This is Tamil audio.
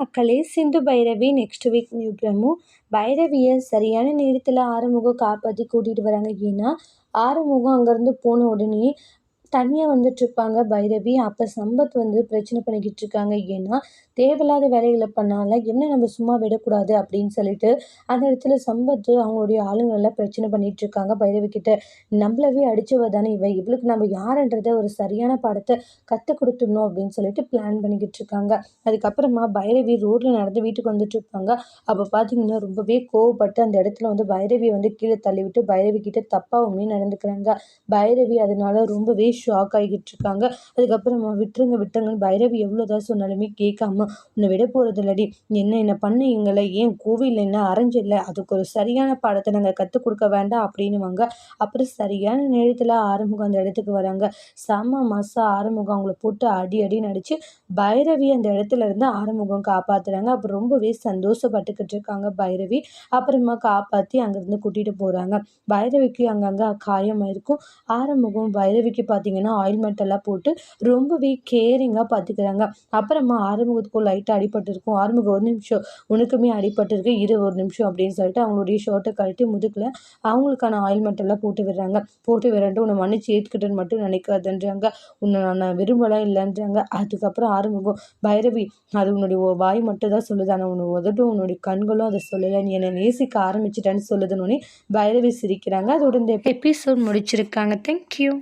மக்களே Sindhu Bhairavi next week new promo. பைரவியை சரியான நேரத்தில் ஆறுமுகம் காப்பாற்றி கூட்டிகிட்டு வராங்க. ஏன்னா ஆறுமுகம் அங்கேருந்து போன உடனே தனியாக வந்துட்டுருப்பாங்க பைரவி. அப்போ சம்பத் வந்து பிரச்சனை பண்ணிக்கிட்டு இருக்காங்க. ஏன்னா தேவையில்லாத வேலைகளை பண்ணால என்ன நம்ம சும்மா விடக்கூடாது அப்படின்னு சொல்லிட்டு அந்த இடத்துல சம்பத் அவங்களுடைய ஆளுங்களெல்லாம் பிரச்சனை பண்ணிகிட்டு இருக்காங்க பைரவி கிட்ட. நம்மளவே அடிச்சவ தானே இவ. இவளுக்கு நம்ம யாருன்றத ஒரு சரியான பாடத்தை கற்றுக் கொடுத்துடணும் அப்படின்னு சொல்லிட்டு பிளான் பண்ணிக்கிட்டு இருக்காங்க. அதுக்கப்புறமா பைரவி ரோட்டில் நடந்து வீட்டுக்கு வந்துட்டு இருப்பாங்க. அப்போ பார்த்தீங்கன்னா ரொம்பவே கோவப்பட்டு அந்த இடத்துல வந்து பைரவியை வந்து கீழே தள்ளிவிட்டு பைரவி கிட்ட தப்பாகவுமே நடந்துக்கிறாங்க. பைரவி அதனால ரொம்பவே ஷாக் ஆகிக்கிட்டு இருக்காங்க அதுக்கப்புறமா விட்டுருங்க விட்டுருங்கன்னு பைரவி எவ்வளோதான் சொன்னாலுமே கேட்காம உன்னை விட போகிறது இல்லடி என்ன என்ன எங்களை ஏன் கோவில் என்ன அரைஞ்சில்ல அதுக்கு ஒரு சரியான பாடத்தை நாங்கள் கற்றுக் கொடுக்க வேண்டாம் அப்படின்னுவாங்க. அப்புறம் சரியான நேரத்தில் ஆறுமுகம் அந்த இடத்துக்கு வராங்க. செம்ம மாதம் ஆறுமுகம் அவங்கள போட்டு அடி அடி நடித்து பைரவி அந்த இடத்துல இருந்து ஆறுமுகம் காப்பாற்றுறாங்க அப்புறம் ரொம்பவே சந்தோஷப்பட்டுக்கிட்டு இருக்காங்க பைரவி. அப்புறமா காப்பாற்றி அங்கேருந்து கூட்டிகிட்டு போகிறாங்க பைரவிக்கு அங்கங்கே காயமாக இருக்கும் ஆறுமுகம் பைரவிக்கு பார்த்தீங்கன்னா ஆயில்மெண்ட் எல்லாம் போட்டு ரொம்பவே கேரிங்காக பார்த்துக்கிறாங்க அப்புறமா ஆறுமுகத்துக்கும் லைட்டாக அடிபட்டிருக்கும். ஆறுமுகம் ஒரு நிமிஷம் உனக்குமே அடிபட்டிருக்கு இரு ஒரு நிமிஷம் அப்படின்னு சொல்லிட்டு அவங்களுடைய ஷர்ட்டை கழட்டி முதுக்கில் அவங்களுக்கான ஆயில்மெண்ட் எல்லாம் போட்டு விடுறாங்க. போட்டு விரண்டு உன்னை மன்னிச்சு ஏற்றுக்கிட்டேன்னு மட்டும் நினைக்காதுன்றாங்க. உன்னை நான் விரும்பலாம் இல்லைன்றாங்க. அதுக்கப்புறம் ஆறுமுகம் பைரவி அது உன்னுடைய வாய் மட்டும் தான் சொல்லுது. ஆனால் உன்னை உதட்டும் உன்னுடைய கண்களும் அதை சொல்லலை. நீ என்னை நேசிக்க ஆரம்பிச்சிட்டேன்னு சொல்லுதுன்னு பைரவி சிரிக்கிறாங்க. அதோட இந்த எபிசோட் முடிச்சிருக்காங்க. தேங்க்யூ